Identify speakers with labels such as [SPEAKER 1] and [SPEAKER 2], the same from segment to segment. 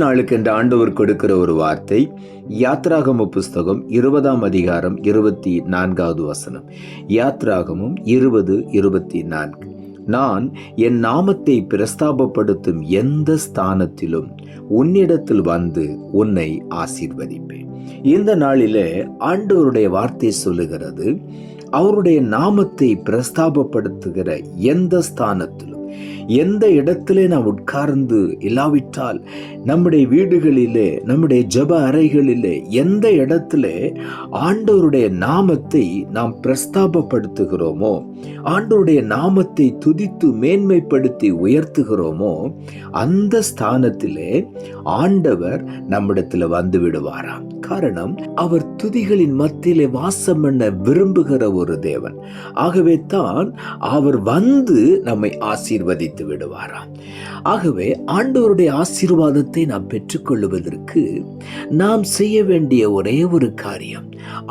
[SPEAKER 1] நாளுக்கு என்ற ஆண்டவர் கொடுக்கிற ஒரு வார்த்தை யாத்ராகம புஸ்தகம் இருபதாம் அதிகாரம் இருபத்தி நான்காவது வசனம். யாத்ராகமும் இருபது இருபத்தி நான்கு. நான் என் நாமத்தை பிரஸ்தாபப்படுத்தும் எந்த ஸ்தானத்திலும் உன்னிடத்தில் வந்து உன்னை ஆசீர்வதிப்பேன். இந்த நாளிலே ஆண்டவருடைய வார்த்தை சொல்லுகிறது அவருடைய நாமத்தை பிரஸ்தாபப்படுத்துகிற எந்த ஸ்தானத்திலும் எந்த இடத்திலே நாம் உட்கார்ந்து இல்லாவிட்டால் நம்முடைய வீடுகளிலே நம்முடைய ஜெப அறைகளிலே எந்த இடத்திலே ஆண்டவருடைய நாமத்தை நாம் பிரஸ்தாபப்படுத்துகிறோமோ ஆண்டவருடைய நாமத்தை துதித்து மேன்மைப்படுத்தி உயர்த்துகிறோமோ அந்த ஸ்தானத்திலே ஆண்டவர் நம்மிடத்தில் வந்து விடுவாராம் காரணம் அவர் துதிகளின் மத்தியிலே வாசம் பண்ண விரும்புகிற ஒரு தேவன். ஆகவே தான் அவர் வந்து நம்மை வைத்து விடுவாராம். ஆகவே ஆண்டவருடைய ஆசீர்வாதத்தை நாம் பெற்றுக்கொள்வதற்கு நாம் செய்ய வேண்டிய ஒரே ஒரு காரியம்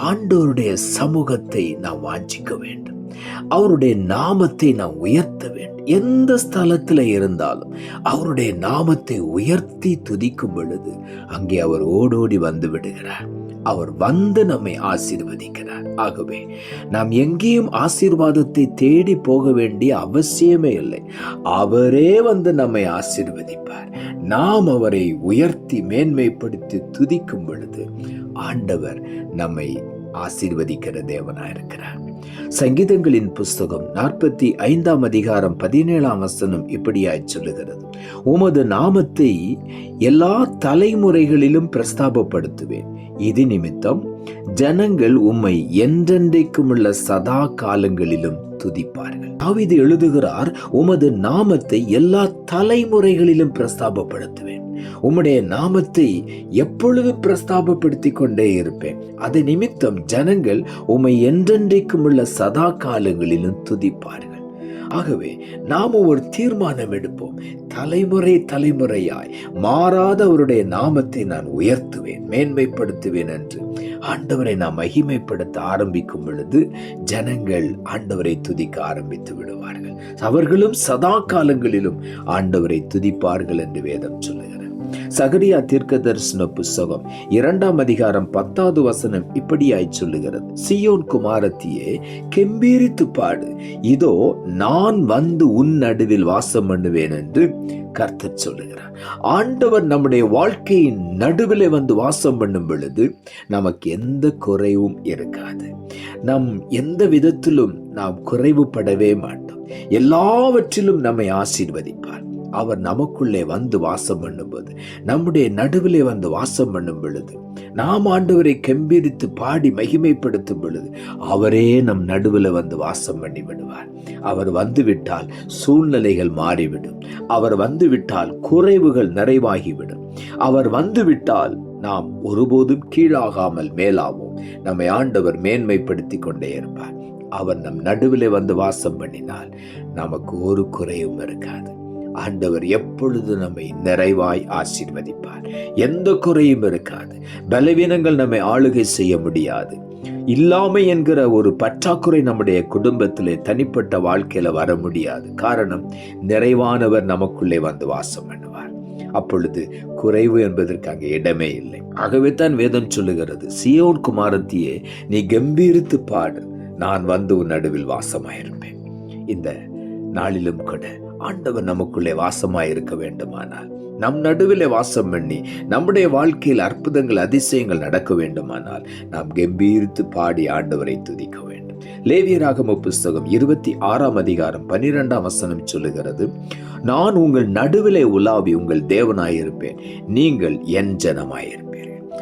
[SPEAKER 1] ஆண்டவருடைய சமூகத்தை நாம் வாஞ்சிக்க வேண்டும். அவருடைய நாமத்தை நாம் உயர்த்த வேண்டும். எந்த ஸ்தலத்தில் இருந்தாலும் அவருடைய நாமத்தை உயர்த்தி துதிக்கும் பொழுது அங்கே அவர் ஓடோடி வந்து விடுகிறார். அவர் வந்து நம்மை ஆசீர்வதிக்கிறார். ஆகவே நாம் எங்கேயும் ஆசீர்வாதத்தை தேடி போக வேண்டிய அவசியமே இல்லை. அவரே வந்து நம்மை ஆசீர்வதிப்பார். நாம் அவரை உயர்த்தி மேன்மைப்படுத்தி துதிக்கும் பொழுது ஆண்டவர் நம்மை ஆசீர்வதிக்கிற தேவனாயிருக்கிறார் சங்கீதங்களின் புஸ்தகம் நாற்பத்தி ஐந்தாம் அதிகாரம் பதினேழாம் வசனம் இப்படியாய் சொல்லுகிறது. உமது நாமத்தை எல்லா தலைமுறைகளிலும் பிரஸ்தாபப்படுத்துவேன். இது நிமித்தம் ஜனங்கள் உம்மை என்றென்றைக்குமுள்ள சதா காலங்களிலும் துதிப்பார்கள். தாவிது எழுதுகிறார் உமது நாமத்தை எல்லா தலைமுறைகளிலும் பிரஸ்தாபப்படுத்துவேன். உம்முடைய நாமத்தை எப்பொழுதும் பிரஸ்தாபப்படுத்திக் கொண்டே இருப்பேன். அது நிமித்தம் ஜனங்கள் உம்மை என்றென்றைக்கும் உள்ள சதா காலங்களிலும் துதிப்பார்கள். ஆகவே நாம் ஒரு தீர்மானம் எடுப்போம். தலைமுறை தலைமுறையாய் மாறாத அவருடைய நாமத்தை நான் உயர்த்துவேன் மேன்மைப்படுத்துவேன் என்று. ஆண்டவரை நாம் மகிமைப்படுத்த ஆரம்பிக்கும் பொழுது ஜனங்கள் ஆண்டவரை துதிக்க ஆரம்பித்து விடுவார்கள். அவர்களும் சதா காலங்களிலும் ஆண்டவரை துதிப்பார்கள் என்று வேதம் சொல்லுகிறார் சகரியா தீர்க்க தரிசன புஸ்தகம் இரண்டாம் அதிகாரம் பத்தாவது வசனம் இப்படியாய் சொல்லுகிறது. சியோன் குமாரத்தியே கெம்பீரித்து பாடு. இதோ நான் வந்து உன் நடுவில் வாசம் பண்ணுவேன் என்று கர்த்தர் சொல்லுகிறார். ஆண்டவர் நம்முடைய வாழ்க்கையின் நடுவிலே வந்து வாசம் பண்ணும் பொழுது நமக்கு எந்த குறைவும் இருக்காது. நம் எந்த விதத்திலும் நாம் குறைவுபடவே மாட்டோம். எல்லாவற்றிலும் நம்மை ஆசீர்வதிப்பார். அவர் நமக்குள்ளே வந்து வாசம் பண்ணும்போது நம்முடைய நடுவிலே வந்து வாசம் பண்ணும் பொழுது நாம் ஆண்டவரை கம்பீரித்து பாடி மகிமைப்படுத்தும் பொழுது அவரே நம் நடுவில் வந்து வாசம் பண்ணி விடுவார். அவர் வந்துவிட்டால் சூழ்நிலைகள் மாறிவிடும். அவர் வந்துவிட்டால் குறைவுகள் நிறைவாகிவிடும். அவர் வந்துவிட்டால் நாம் ஒருபோதும் கீழாகாமல் மேலாவோம். நம்மை ஆண்டவர் மேன்மைப்படுத்தி கொண்டே இருப்பார். அவர் நம் நடுவில் வந்து வாசம் பண்ணினால் நமக்கு ஒரு குறையும் இருக்காது. ஆண்டவர் எப்பொழுது நம்மை நிறைவாய் ஆசீர்வதிப்பார். எந்த குறையும் இருக்காது. பலவீனங்கள் நம்மை ஆளுகை செய்ய முடியாது. இல்லாமை என்கிற ஒரு பற்றாக்குறை நம்முடைய குடும்பத்திலே தனிப்பட்ட வாழ்க்கையில வர முடியாது. காரணம் நிறைவானவர் நமக்குள்ளே வந்து வாசம் பண்ணுவார். அப்பொழுது குறைவு என்பதற்கு அங்கே இடமே இல்லை. ஆகவே தான் வேதம் சொல்லுகிறது சியோன் குமாரத்தியே நீ கம்பீரித்து பாடு. நான் வந்து உன் நடுவில் வாசமாயிருப்பேன். இந்த நாளிலும் கூட ஆண்டவர் நமக்குள்ளே வாசமாயிருக்க வேண்டுமானால். நம் நடுவிலே வாசம் பண்ணி நம்முடைய வாழ்க்கையில் அற்புதங்கள் அதிசயங்கள் நடக்க வேண்டுமானால் நாம் கம்பீரித்து பாடி ஆண்டவரை துதிக்க வேண்டும். லேவியராகம புஸ்தகம் இருபத்தி ஆறாம் அதிகாரம் பன்னிரெண்டாம் வசனம் சொல்லுகிறது நான் உங்கள் நடுவிலே உலாவி உங்கள் தேவனாயிருப்பேன். நீங்கள் என் ஜனமாயிருப்பேன்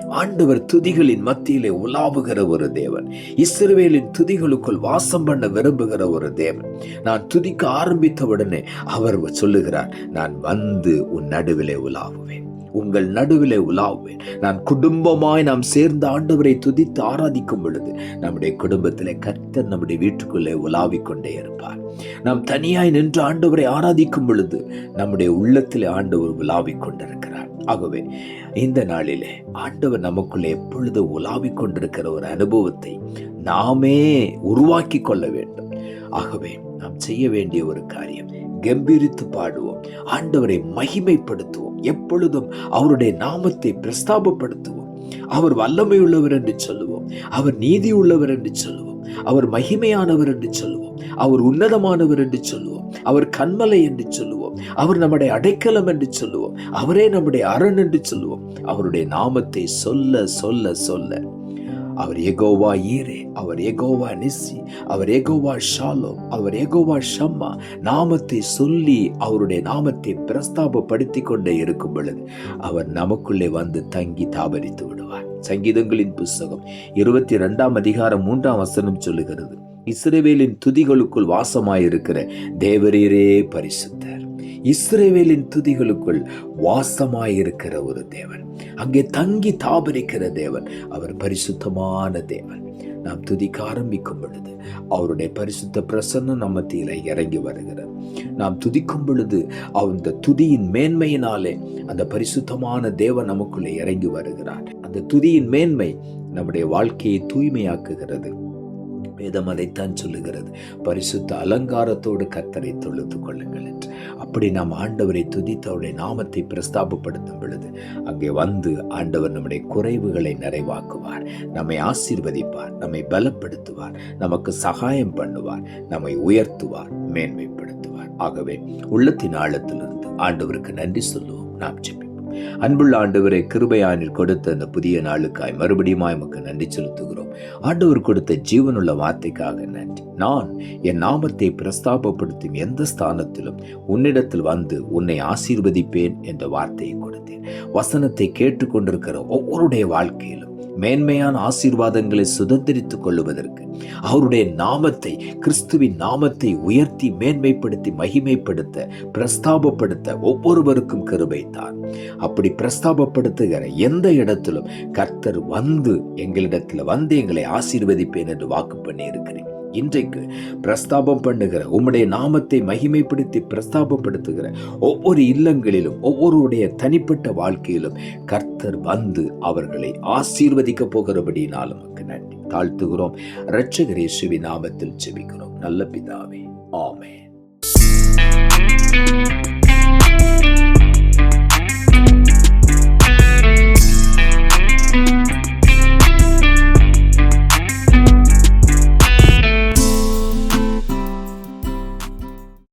[SPEAKER 1] ஆண்டவர் துதிகளின் மத்தியிலே உலாவுகிற ஒரு தேவன். இஸ்ரவேலின் துதிகளுக்குள் வாசம் பண்ண விரும்புகிற ஒரு தேவன். நான் துதிக்க ஆரம்பித்தவுடனே அவர் சொல்லுகிறார் நான் வந்து உன் நடுவிலே உலாவுவேன். உங்கள் நடுவிலே உலாவுவேன். நான் குடும்பமாய் நாம் சேர்ந்த ஆண்டவரை துதித்து ஆராதிக்கும் பொழுது நம்முடைய குடும்பத்திலே கர்த்தர் நம்முடைய வீட்டுக்குள்ளே உலாவிக் கொண்டே இருப்பார். நாம் தனியாய் நின்று ஆண்டவரை ஆராதிக்கும் பொழுது நம்முடைய உள்ளத்திலே ஆண்டவர் உலாவிக் கொண்டிருக்கிறார் ஆகவே இந்த நாளிலே ஆண்டவர் நமக்குள்ளே எப்பொழுது உலாவிக் கொண்டிருக்கிற ஒரு அனுபவத்தை நாமே உருவாக்கி கொள்ள வேண்டும். ஆகவே நாம் செய்ய வேண்டிய ஒரு காரியம் கம்பீரித்து பாடுவோம் ஆண்டவரை மகிமைப்படுத்துவோம் எப்பொழுதும் அவருடைய நாமத்தை பிரஸ்தாபப்படுத்துவோம். அவர் வல்லமை உள்ளவர் என்று சொல்லுவோம் அவர் நீதி உள்ளவர் என்று சொல்லுவோம். அவர் மகிமையானவர் என்று சொல்லுவோம். அவர் உன்னதமானவர் என்று சொல்லுவோம். அவர் கண்மலை என்று சொல்லுவோம். அவர் நம்முடைய அடைக்கலம் என்று சொல்லுவோம். அவரே நம்முடைய அரண் என்று சொல்லுவோம். அவருடைய நாமத்தை சொல்ல சொல்ல சொல்ல. அவர் எகோவா ஈரே அவர் எகோவா நிசி அவர் எகோவா ஷாலோம் அவர் எகோவா ஷம்மா. நாமத்தை சொல்லி அவருடைய நாமத்தை பிரஸ்தாபப்படுத்தி கொண்டே இருக்கும் பொழுது அவர் நமக்குள்ளே வந்து தங்கி தாபரித்து விடுவார். சங்கீதங்களின் புஸ்தகம் இருபத்தி ரெண்டாம் அதிகாரம் மூன்றாம் வசனம் சொல்லுகிறது இஸ்ரேவேலின் துதிகளுக்குள் வாசமாயிருக்கிற தேவரீரே பரிசுத்தர். இஸ்ரேவேலின் துதிகளுக்குள் வாசமாயிருக்கிற ஒரு தேவன். அங்கே தங்கி தாபரிக்கிற தேவன் அவர் பரிசுத்தமான தேவன். நாம் துதிக்க ஆரம்பிக்கும் பொழுது அவருடைய பரிசுத்த பிரசன்னம் நம்ம மத்தியில இறங்கி வருகிறது. நாம் துதிக்கும் பொழுது அந்த துதியின் மேன்மையினாலே அந்த பரிசுத்தமான தேவன் நமக்குள்ளே இறங்கி வருகிறார். அந்த துதியின் மேன்மை நம்முடைய வாழ்க்கையை தூய்மையாக்குகிறது. வேதம் அதைத்தான் சொல்லுகிறது. பரிசுத்த அலங்காரத்தோடு கத்தரை தொழுது கொள்ளுங்கள் என்று. அப்படி நாம் ஆண்டவரை துதித்து அவருடைய நாமத்தை பிரஸ்தாபப்படுத்தும் பொழுது அங்கே வந்து ஆண்டவர் நம்முடைய குறைவுகளை நிறைவாக்குவார். நம்மை ஆசீர்வதிப்பார் நம்மை பலப்படுத்துவார் நமக்கு சகாயம் பண்ணுவார் நம்மை உயர்த்துவார் மேன்மைப்படுத்துவார். ஆகவே உள்ளத்தின் ஆழத்திலிருந்து ஆண்டவருக்கு நன்றி சொல்லுவோம். நாம் ஜெபிப்போம். அன்புள்ள ஆண்டவரை கிருபையானில் கொடுத்த அந்த புதிய நாளுக்காய் மறுபடியும் எமக்கு நன்றி செலுத்துகிறோம். ஆண்டவர் கொடுத்த ஜீவனுள்ள வார்த்தைக்காக நன்றி. நான் என் நாமத்தை பிரஸ்தாபப்படுத்தும் எந்த ஸ்தானத்திலும் உன்னிடத்தில் வந்து உன்னை ஆசீர்வதிப்பேன் என்ற வார்த்தையை கொடுத்தேன். வசனத்தை கேட்டுக்கொண்டிருக்கிற ஒவ்வொருடைய வாழ்க்கையிலும் மேன்மையான ஆசீர்வாதங்களை சுதந்திரித்துக் கொள்ளுவதற்கு அவருடைய நாமத்தை கிறிஸ்துவின் நாமத்தை உயர்த்தி மேன்மைப்படுத்தி மகிமைப்படுத்த பிரஸ்தாபப்படுத்த ஒவ்வொருவருக்கும் கிருபை அப்படி பிரஸ்தாபப்படுத்துகிற எந்த இடத்திலும் கர்த்தர் வந்து எங்களிடத்தில் வந்து எங்களை ஆசீர்வதிப்பேன் என்று வாக்கு பண்ணி இருக்கிறேன். இன்றைக்கு பிரஸ்தாபம் பண்ணுகிற உம்முடைய நாமத்தை மகிமைப்படுத்தி பிரஸ்தாபப்படுத்துகிற ஒவ்வொரு இல்லங்களிலும் ஒவ்வொருடைய தனிப்பட்ட வாழ்க்கையிலும் கர்த்தர் வந்து அவர்களை ஆசீர்வதிக்க போகிறபடினால் நமக்கு நன்றி. தாழ்த்துகிறோம். இரட்சகர் இயேசுவின் நாமத்தில் செபிக்கிறோம் நல்ல பிதாவே. ஆமே